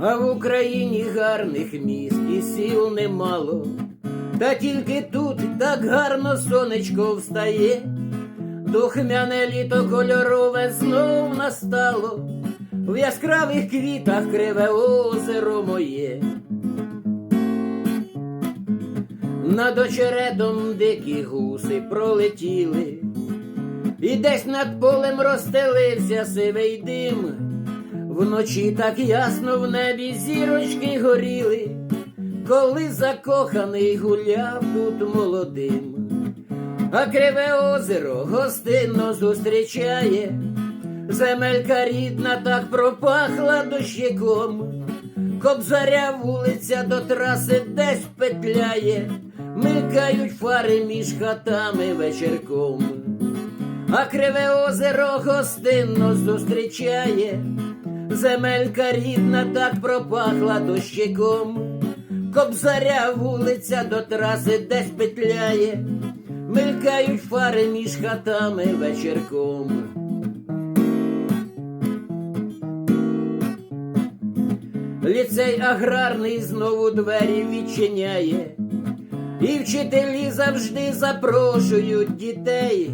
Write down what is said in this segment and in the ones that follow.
А в Україні гарних міст і сіл немало, та тільки тут так гарно сонечко встає, духмяне літо кольорове знов настало, в яскравих квітах криве озеро моє. Над очеретом дикі гуси пролетіли, і десь над полем розстелився сивий дим. Вночі так ясно в небі зірочки горіли, коли закоханий гуляв тут молодим. А криве озеро гостинно зустрічає, земелька рідна так пропахла дощиком. Кобзаря вулиця до траси десь петляє, мелькають фари між хатами вечірком. А криве озеро гостинно зустрічає, земелька рідна так пропахла дощиком. Кобзаря вулиця до траси десь петляє, мелькають фари між хатами вечірком. Ліцей аграрний знову двері відчиняє, і вчителі завжди запрошують дітей,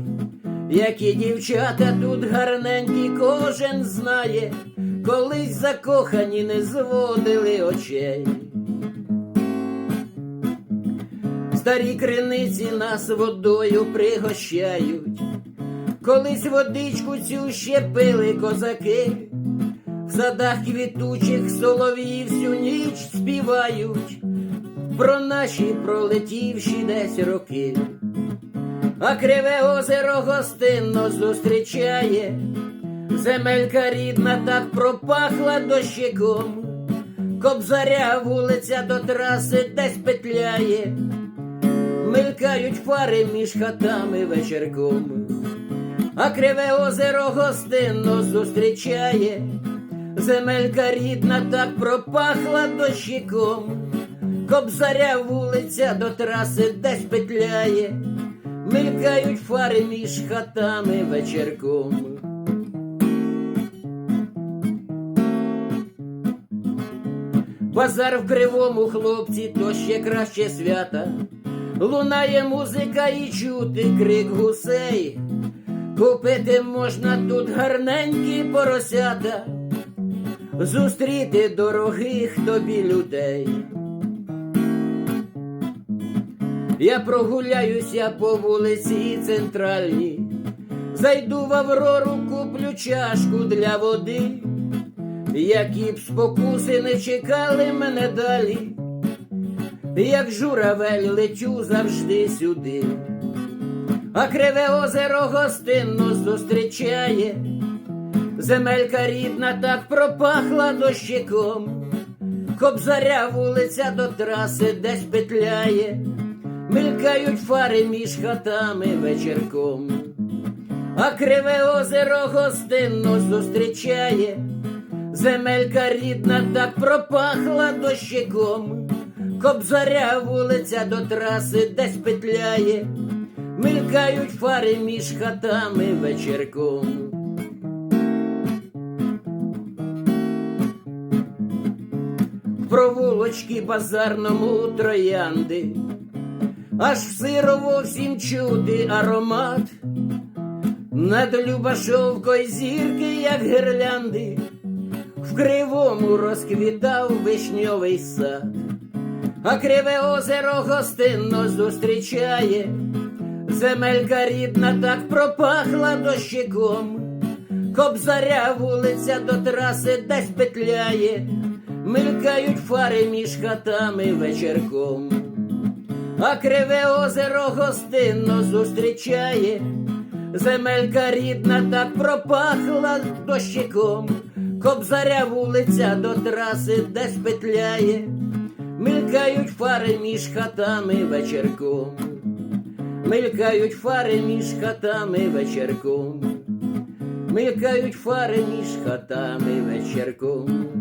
які дівчата тут гарненькі, кожен знає, колись закохані не зводили очей. Старі криниці нас водою пригощають, колись водичку цю ще пили козаки. В садах квітучих солов'ї всю ніч співають про наші пролетівші десь роки, а криве озеро гостинно зустрічає, земелька рідна так пропахла дощиком, кобзаря вулиця до траси десь петляє, мелькають фари між хатами вечірком, а криве озеро гостинно зустрічає. Земелька рідна так пропахла дощиком, кобзаря вулиця до траси десь петляє, мелькають фари між хатами вечірком. Базар в кривому хлопці, то ще краще свята. Лунає музика і чути крик гусей. Купити можна тут гарненькі поросята зустріти дорогих тобі людей. Я прогуляюся по вулиці центральній, зайду в Аврору, куплю чашку для води, які б спокуси не чекали мене далі, як журавель лечу завжди сюди, а криве озеро гостинно зустрічає. Земелька рідна так пропахла дощиком, кобзаря вулиця до траси десь петляє, мелькають фари між хатами вечірком, а криве озеро гостинно зустрічає, земелька рідна так пропахла дощиком, кобзаря вулиця до траси десь петляє, мелькають фари між хатами вечірком. провулочки базарному троянди, аж в сирово всім чути аромат, над Любашовкою зірки, як гірлянди, в кривому розквітав вишньовий сад, а криве озеро гостинно зустрічає, земелька рідна так пропахла дощиком, кобзаря вулиця до траси десь петляє. Мелькають фари між хатами вечірком, а криве озеро гостинно зустрічає, земелька рідна так пропахла дощиком, кобзаря вулиця до траси десь петляє, мелькають фари між хатами вечірком, мелькають фари між хатами вечірком. Мелькають фари між хатами вечірком.